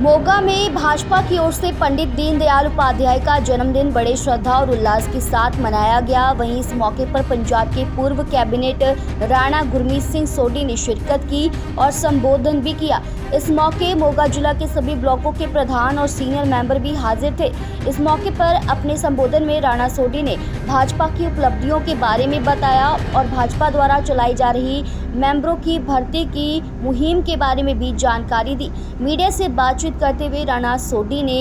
मोगा में भाजपा की ओर से पंडित दीनदयाल उपाध्याय का जन्मदिन बड़े श्रद्धा और उल्लास के साथ मनाया गया। वहीं इस मौके पर पंजाब के पूर्व कैबिनेट राणा गुरमीत सिंह सोडी ने शिरकत की और संबोधन भी किया। इस मौके मोगा जिला के सभी ब्लॉकों के प्रधान और सीनियर मेंबर भी हाजिर थे। इस मौके पर अपने संबोधन में राणा सोडी ने भाजपा की उपलब्धियों के बारे में बताया और भाजपा द्वारा चलाई जा रही मेंबरों की भर्ती की मुहिम के बारे में भी जानकारी दी। मीडिया से बातचीत घोषित करते हुए राणा सोडी ने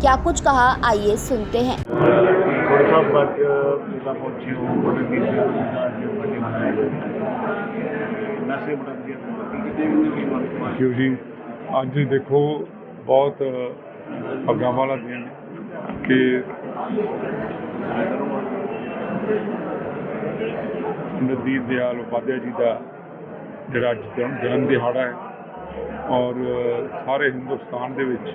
क्या कुछ कहा, आइए सुनते हैं। शिव अज देखो, बहुत अगा वाला दिन कि नदीप दयाल उपाध्याय जी का जरा जन्म दिहाड़ा है ਔਰ ਸਾਰੇ ਹਿੰਦੁਸਤਾਨ ਦੇ ਵਿੱਚ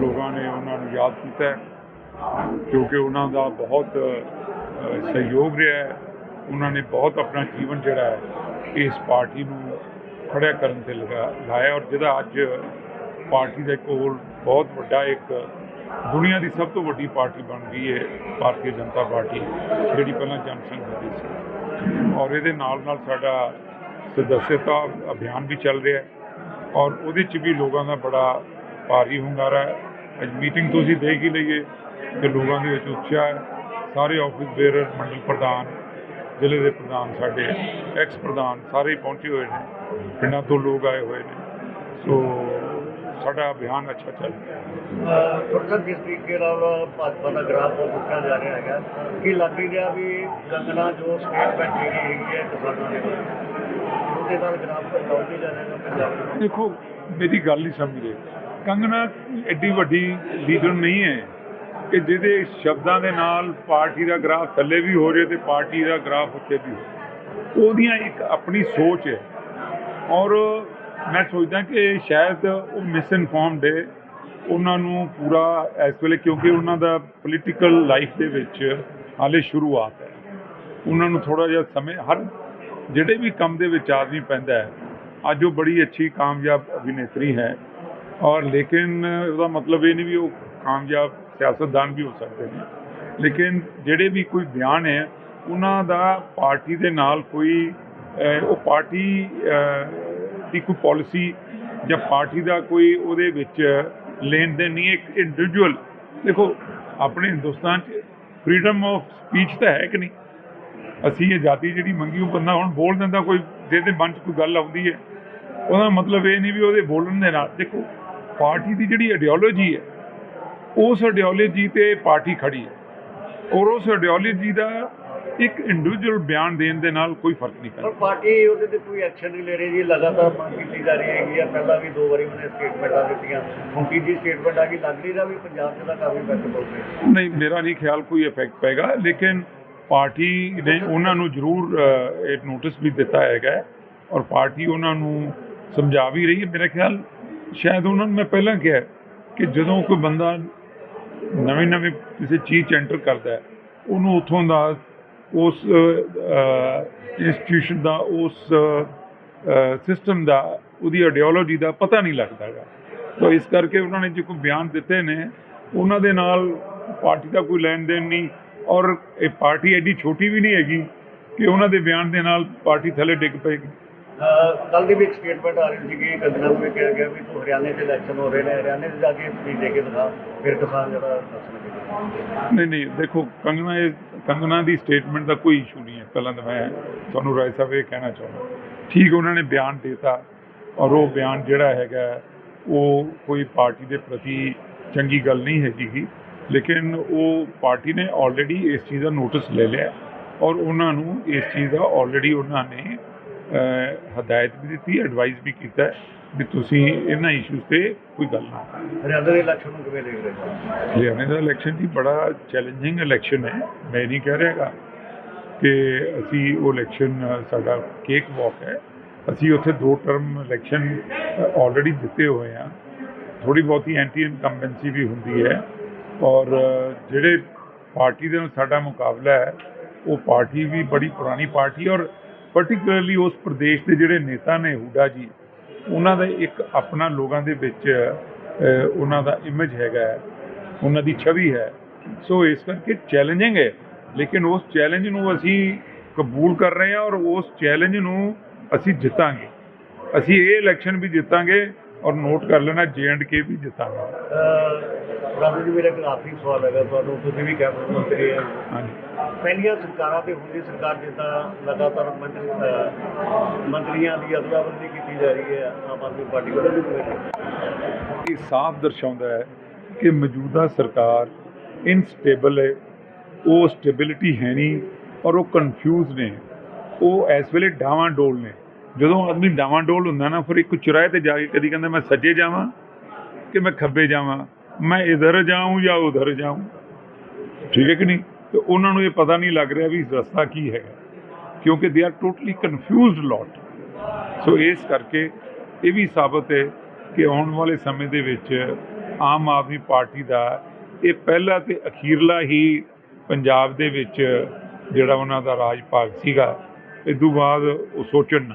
ਲੋਕਾਂ ਨੇ ਉਹਨਾਂ ਨੂੰ ਯਾਦ ਕੀਤਾ ਕਿਉਂਕਿ ਉਹਨਾਂ ਦਾ ਬਹੁਤ ਸਹਿਯੋਗ ਰਿਹਾ ਹੈ। ਉਹਨਾਂ ਨੇ ਬਹੁਤ ਆਪਣਾ ਜੀਵਨ ਜਿਹੜਾ ਹੈ, ਇਸ ਪਾਰਟੀ ਨੂੰ ਖੜਿਆ ਕਰਨ ਤੇ ਲਗਾ, ਲਾਇਆ। ਔਰ ਜਿਹਦਾ ਅੱਜ ਪਾਰਟੀ ਦੇ ਕੋਲ ਬਹੁਤ ਵੱਡਾ ਇੱਕ ਦੁਨੀਆ ਦੀ ਸਭ ਤੋਂ ਵੱਡੀ ਪਾਰਟੀ ਬਣ ਗਈ ਹੈ, ਭਾਰਤੀ ਜਨਤਾ ਪਾਰਟੀ, ਜਿਹੜੀ ਪਹਿਲਾਂ ਜਨਸੰਘ ਹੁੰਦੀ ਸੀ। ਔਰ ਇਹਦੇ ਨਾਲ ਨਾਲ ਸਾਡਾ ਸਦੱਸਤਾ ਅਭਿਆਨ ਵੀ ਚੱਲ ਰਿਹਾ ਹੈ। ਔਰ ਉਹਦੇ 'ਚ ਵੀ ਲੋਕਾਂ ਦਾ ਬੜਾ ਭਾਰੀ ਹੁੰਗਾਰਾ ਹੈ। ਅੱਜ ਮੀਟਿੰਗ ਤੁਸੀਂ ਦੇਖ ਹੀ ਲਈਏ ਕਿ ਲੋਕਾਂ ਦੇ ਵਿੱਚ ਉਤਸ਼ਾਹ ਹੈ। ਸਾਰੇ ਆਫਿਸ ਬੇਅਰਰ ਮੰਡਲ ਪ੍ਰਧਾਨ, ਜ਼ਿਲ੍ਹੇ ਦੇ ਪ੍ਰਧਾਨ ਸਾਡੇ ਐਕਸ ਪ੍ਰਧਾਨ ਸਾਰੇ ਪਹੁੰਚੇ ਹੋਏ ਨੇ। ਪਿੰਡਾਂ ਤੋਂ ਲੋਕ ਆਏ ਹੋਏ ਨੇ। ਸੋ ਸਾਡਾ ਅਭਿਆਨ ਅੱਛਾ ਚੱਲ ਰਿਹਾ ਹੈ। ਥੋੜਾ ਤਰੀਕੇ ਨਾਲ ਭਾਜਪਾ ਦਾ ਗ੍ਰਾਫ ਉਹ ਉੱਚਾ ਜਾ ਰਿਹਾ ਹੈਗਾ? ਕੀ ਲੱਗ ਨਹੀਂ ਰਿਹਾ ਵੀ ਕੰਗਨਾ ਜੋ ਸਟੇਟਮੈਂਟ ਜਿਹੜੀ ਹੈਗੀ ਹੈ ਕਿਸਾਨਾਂ ਦੇ ਵੱਲ ਨਾਲ ਗ੍ਰਾਫ ਡਾਊਨ ਜਾ ਪੰਜਾਬ ਦੇਖੋ, ਮੇਰੀ ਗੱਲ ਨਹੀਂ ਸਮਝਦੇ ਕੰਗਨਾ ਐਡੀ ਵੱਡੀ ਲੀਡਰ ਨਹੀਂ ਹੈ। ਕਿ ਜਿਹਦੇ ਸ਼ਬਦਾਂ ਦੇ ਨਾਲ ਪਾਰਟੀ ਦਾ ਗ੍ਰਾਫ ਥੱਲੇ ਵੀ ਹੋ ਜੇ ਤੇ ਪਾਰਟੀ ਦਾ ਗ੍ਰਾਫ ਉੱਤੇ ਵੀ ਹੋ ਉਹਦੀਆਂ ਇੱਕ ਆਪਣੀ ਸੋਚ ਹੈ। ਔਰ ਮੈਂ ਸੋਚਦਾ ਕਿ ਸ਼ਾਇਦ ਉਹ ਮਿਸਇਨਫਾਰਮਡ ਹੈ। ਉਹਨਾਂ ਨੂੰ ਪੂਰਾ ਇਸ ਵੇਲੇ ਕਿਉਂਕਿ ਉਹਨਾਂ ਦਾ ਪੋਲੀਟੀਕਲ ਲਾਈਫ ਦੇ ਵਿੱਚ ਹਾਲੇ ਸ਼ੁਰੂਆਤ ਹੈ। ਉਹਨਾਂ ਨੂੰ ਥੋੜਾ ਜਿਹਾ ਸਮੇਂ, ਹਰ ਜਿਹੜੇ ਵੀ ਕੰਮ ਦੇ ਵਿੱਚ ਆਦਮੀ ਪੈਂਦਾ ਹੈ, ਅੱਜ ਉਹ ਬੜੀ ਅੱਛੀ, ਕਾਮਯਾਬ ਅਭਿਨੇਤਰੀ ਹੈ। ਔਰ ਲੇਕਿਨ ਉਹਦਾ ਮਤਲਬ ਇਹ ਨਹੀਂ ਵੀ ਉਹ ਕਾਮਯਾਬ ਸਿਆਸਤਦਾਨ ਵੀ ਹੋ ਸਕਦੇ ਨੇ। ਲੇਕਿਨ ਜਿਹੜੇ ਵੀ ਕੋਈ ਬਿਆਨ ਹੈ, ਉਹਨਾਂ ਦਾ ਪਾਰਟੀ ਦੇ ਨਾਲ ਕੋਈ ਉਹ ਪਾਰਟੀ ਦੀ ਕੋਈ ਪਾਲਿਸੀ ਜਾਂ ਪਾਰਟੀ ਦਾ ਕੋਈ ਉਹਦੇ ਵਿੱਚ ਲੈਣ ਦੇਣ ਨਹੀਂ ਇੱਕ ਇੰਡੀਵਿਜੂਅਲ ਦੇਖੋ, ਆਪਣੇ ਹਿੰਦੁਸਤਾਨ 'ਚ ਫਰੀडम ਆਫ ਸਪੀਚ ਤਾਂ ਹੈ ਕਿ ਨਹੀਂ? ਅਸੀਂ ਆਜ਼ਾਦੀ ਜਿਹੜੀ ਮੰਗੀ ਉਹ ਬੰਦਾ ਹੁਣ ਬੋਲ ਦਿੰਦਾ ਕੋਈ ਜਿਹਦੇ ਮਨ 'ਚ ਕੋਈ ਗੱਲ ਆਉਂਦੀ ਹੈ। ਉਹਦਾ ਮਤਲਬ ਇਹ ਨਹੀਂ ਵੀ ਉਹਦੇ ਬੋਲਣ ਦੇ ਨਾਲ ਦੇਖੋ ਪਾਰਟੀ ਦੀ ਜਿਹੜੀ ਆਈਡੀਓਲੋਜੀ ਹੈ ਉਸ ਆਈਡੀਓਲੋਜੀ ਤੇ ਪਾਰਟੀ ਖੜੀ ਹੈ। ਔਰ ਉਸ ਆਈਡੀਓਲੋਜੀ ਦਾ ਇੱਕ ਇੰਡੀਵਿਜੂਅਲ ਬਿਆਨ ਦੇਣ ਦੇ ਨਾਲ ਕੋਈ ਫ਼ਰਕ ਨਹੀਂ ਪਰ ਪੈਂਦਾ ਪਾਰਟੀ ਉਹਦੇ ਤੇ ਕੋਈ ਐਕਸ਼ਨ ਨਹੀਂ ਲੈ ਰਹੀ ਜੀ ਲਗਾਤਾਰ ਮੰਗ ਕੀਤੀ ਜਾ ਰਹੀ ਹੈਗੀ ਆ। ਪਹਿਲਾਂ ਵੀ ਦੋ ਵਾਰੀ ਉਹਨੇ ਸਟੇਟਮੈਂਟਾਂ ਦਿੱਤੀਆਂ। ਹੁਣ ਤੀਜੀ ਸਟੇਟਮੈਂਟ ਆ ਗਈ ਲੱਗ ਰਹੀ ਦਾ ਵੀ ਪੰਜਾਬ 'ਚ ਦਾ ਕਾਫੀ ਇਫੈਕਟ ਪਊ ਨਹੀਂ ਮੇਰਾ ਨਹੀਂ ਖਿਆਲ ਕੋਈ ਇਫੈਕਟ ਪਏਗਾ ਲੇਕਿਨ ਪਾਰਟੀ ਨੇ ਉਹਨਾਂ ਨੂੰ ਜ਼ਰੂਰ ਇਹ ਨੋਟਿਸ ਵੀ ਦਿੱਤਾ ਹੈਗਾ ਔਰ ਪਾਰਟੀ ਉਹਨਾਂ ਨੂੰ ਸਮਝਾ ਵੀ ਰਹੀ ਹੈ। ਮੇਰੇ ਖਿਆਲ ਸ਼ਾਇਦ ਉਹਨਾਂ ਨੂੰ ਮੈਂ ਪਹਿਲਾਂ ਕਿਹਾ ਕਿ ਜਦੋਂ ਕੋਈ ਬੰਦਾ ਨਵੇਂ ਨਵੇਂ ਕਿਸੇ ਚੀਜ਼ 'ਚ ਐਂਟਰ ਕਰਦਾ ਹੈ, ਉਹਨੂੰ ਉਥੋਂ ਦਾ ਉਸ ਇੰਸਟੀਟਿਊਸ਼ਨ ਦਾ, ਉਸ ਸਿਸਟਮ ਦਾ, ਉਹਦੀ ਆਈਡੀਓਲੋਜੀ ਦਾ ਪਤਾ ਨਹੀਂ ਲੱਗਦਾ ਹੈਗਾ। ਤਾਂ ਇਸ ਕਰਕੇ ਉਹਨਾਂ ਨੇ ਜੇ ਕੋਈ ਬਿਆਨ ਦਿੱਤੇ ਨੇ, ਉਹਨਾਂ ਦੇ ਨਾਲ ਪਾਰਟੀ ਦਾ ਕੋਈ ਲੈਣ ਦੇਣ ਨਹੀਂ ਔਰ ਇਹ ਪਾਰਟੀ ਐਡੀ ਛੋਟੀ ਵੀ ਨਹੀਂ ਹੈਗੀ ਕਿ ਉਹਨਾਂ ਦੇ ਬਿਆਨ ਦੇ ਨਾਲ ਪਾਰਟੀ ਥੱਲੇ ਡਿੱਗ ਪਏਗੀ ਕੱਲ ਦੀ ਵੀ ਇੱਕ ਸਟੇਟਮੈਂਟ ਆ ਰਹੀ ਸੀਗੀ ਕੰਗਨਾ ਨੂੰ ਵੀ ਕਿਹਾ ਗਿਆ ਵੀ ਤੂੰ ਹਰਿਆਣੇ 'ਚ ਇਲੈਕਸ਼ਨ ਹੋ ਰਹੇ ਨੇ ਹਰਿਆਣੇ 'ਚ ਜਾ ਕੇ ਸਪੀਚ ਦੇ ਕੇ ਦਿਖਾ ਫਿਰ ਕਿਸਾਨ ਜਿਹੜਾ ਨਹੀਂ ਨਹੀਂ ਦੇਖੋ ਕੰਗਨਾ ਇਹ ਕੰਗਨਾ ਦੀ ਸਟੇਟਮੈਂਟ ਦਾ ਕੋਈ ਇਸ਼ੂ ਨਹੀਂ ਹੈ। ਪਹਿਲਾਂ ਤਾਂ ਮੈਂ ਤੁਹਾਨੂੰ ਰਾਏ ਸਾਹਿਬ ਇਹ ਕਹਿਣਾ ਚਾਹੁੰਦਾ। ਠੀਕ ਉਹਨਾਂ ਨੇ ਬਿਆਨ ਦਿੱਤਾ ਔਰ ਉਹ ਬਿਆਨ ਜਿਹੜਾ ਹੈਗਾ ਉਹ ਕੋਈ ਪਾਰਟੀ ਦੇ ਪ੍ਰਤੀ ਚੰਗੀ ਗੱਲ ਨਹੀਂ ਹੈਗੀ। ਲੇਕਿਨ ਉਹ ਪਾਰਟੀ ਨੇ ਆਲਰੇਡੀ ਇਸ ਚੀਜ਼ ਦਾ ਨੋਟਿਸ ਲੈ ਲਿਆ ਔਰ ਉਹਨਾਂ ਨੂੰ ਇਸ ਚੀਜ਼ ਦਾ ਆਲਰੇਡੀ ਉਹਨਾਂ ਨੇ ਹਦਾਇਤ ਵੀ ਦਿੱਤੀ ਐਡਵਾਈਸ ਵੀ ਕੀਤਾ ਵੀ ਤੁਸੀਂ ਇਹਨਾਂ ਇਸ਼ੂਜ਼ ਤੇ ਕੋਈ ਗੱਲ ਨਾ ਕਰੋ। ਹਰਿਆਣਾ ਦੇ ਇਲੈਕਸ਼ਨ ਨੂੰ ਕਿਵੇਂ ਦੇਖ ਰਹੇ ਹੋ? ਹਰਿਆਣੇ ਦਾ ਇਲੈਕਸ਼ਨ ਜੀ ਬੜਾ ਚੈਲੰਜਿੰਗ ਇਲੈਕਸ਼ਨ ਹੈ ਮੈਂ ਨਹੀਂ ਕਹਿ ਰਿਹਾਗਾ ਕਿ ਅਸੀਂ ਉਹ ਇਲੈਕਸ਼ਨ ਸਾਡਾ ਕੇਕ ਵਾਕ ਹੈ। ਅਸੀਂ ਉੱਥੇ ਦੋ ਟਰਮ ਇਲੈਕਸ਼ਨ ਆਲਰੇਡੀ ਦਿੱਤੇ ਹੋਏ ਆ। ਥੋੜੀ ਬਹੁਤੀ ਐਂਟੀ ਇਨਕੰਬੈਂਸੀ ਵੀ ਹੁੰਦੀ ਹੈ। ਔਰ ਜਿਹੜੇ ਪਾਰਟੀ ਦੇ ਨਾਲ ਸਾਡਾ ਮੁਕਾਬਲਾ ਹੈ, ਉਹ ਪਾਰਟੀ ਵੀ ਬੜੀ ਪੁਰਾਣੀ ਪਾਰਟੀ ਔਰ ਪਾਰਟਿਕੂਲਰਲੀ ਉਸ ਪ੍ਰਦੇਸ਼ ਦੇ ਜਿਹੜੇ ਨੇਤਾ ਨੇ ਹੁੱਡਾ ਜੀ, ਉਹਨਾਂ ਦਾ ਇੱਕ ਆਪਣਾ ਲੋਕਾਂ ਦੇ ਵਿੱਚ ਉਹਨਾਂ ਦਾ ਇਮੇਜ ਹੈਗਾ ਉਹਨਾਂ ਦੀ ਛਵੀ ਹੈ। ਸੋ ਇਸ ਕਰਕੇ ਚੈਲੰਜਿੰਗ ਹੈ, ਲੇਕਿਨ ਉਸ ਚੈਲੰਜ ਨੂੰ ਅਸੀਂ ਕਬੂਲ ਕਰ ਰਹੇ ਹਾਂ ਔਰ ਉਸ ਚੈਲੰਜ ਨੂੰ ਅਸੀਂ ਜਿੱਤਾਂਗੇ। ਅਸੀਂ ਇਹ ਇਲੈਕਸ਼ਨ ਵੀ ਜਿੱਤਾਂਗੇ ਔਰ ਨੋਟ ਕਰ ਲੈਣਾ ਕੇ ਵੀ ਜਿੱਤਾਂਗੇ। ਰਾਜੂ ਜੀ ਮੇਰਾ ਇੱਕ ਆਖਰੀ ਸਵਾਲ ਹੈਗਾ ਤੁਹਾਨੂੰ ਤੁਸੀਂ ਵੀ ਕੈਬਨਿਟ ਮੰਤਰੀ ਹੈ। ਹਾਂਜੀ। ਪਹਿਲੀਆਂ ਸਰਕਾਰਾਂ ਤੇ ਹੁਣ ਦੀ ਸਰਕਾਰ ਜਿੱਦਾਂ ਲਗਾਤਾਰ ਮੰਤਰੀਆਂ ਦੀ ਅਦਲਾ ਬਦਲੀ ਕੀਤੀ ਜਾ ਰਹੀ ਹੈ ਆਮ ਆਦਮੀ ਪਾਰਟੀ ਵੱਲੋਂ ਇਹ ਸਾਫ਼ ਦਰਸਾਉਂਦਾ ਹੈ ਕਿ ਮੌਜੂਦਾ ਸਰਕਾਰ ਇਨਸਟੇਬਲ ਹੈ ਉਹ ਸਟੇਬਿਲਿਟੀ ਹੈ ਨਹੀਂ ਔਰ ਉਹ ਕਨਫਿਊਜ਼ ਨੇ ਉਹ ਇਸ ਵੇਲੇ ਡਾਵਾਂ ਡੋਲ ਨੇ। ਜਦੋਂ ਆਦਮੀ ਡਾਵਾਂ ਡੋਲ ਹੁੰਦਾ ਨਾ, ਫਿਰ ਇੱਕ ਚੁਰਾਹੇ ਤੇ ਜਾ ਕੇ ਕਦੀ ਕਹਿੰਦਾ, ਮੈਂ ਸੱਜੇ ਜਾਵਾਂ ਕਿ ਮੈਂ ਖੱਬੇ ਜਾਵਾਂ? ਮੈਂ ਇਧਰ ਜਾਊਂ ਜਾਂ ਉਧਰ ਜਾਊਂ? ਠੀਕ ਹੈ ਕਿ ਨਹੀਂ? ਤੇ ਉਹਨਾਂ ਨੂੰ ਇਹ ਪਤਾ ਨਹੀਂ ਲੱਗ ਰਿਹਾ ਵੀ ਰਸਤਾ ਕੀ ਹੈਗਾ, ਕਿਉਂਕਿ they are totally confused lot so ਇਸ ਕਰਕੇ ਇਹ ਵੀ ਸਾਬਤ ਹੈ ਕਿ ਆਉਣ ਵਾਲੇ ਸਮੇਂ ਦੇ ਵਿੱਚ ਆਮ ਆਦਮੀ ਪਾਰਟੀ ਦਾ ਇਹ ਪਹਿਲਾ ਤੇ ਅਖੀਰਲਾ ਹੀ ਪੰਜਾਬ ਦੇ ਵਿੱਚ ਜਿਹੜਾ ਉਹਨਾਂ ਦਾ ਰਾਜ ਭਾਗ ਸੀਗਾ ਇਸ ਤੋਂ ਬਾਅਦ ਉਹ ਸੋਚਣ ਨਾ।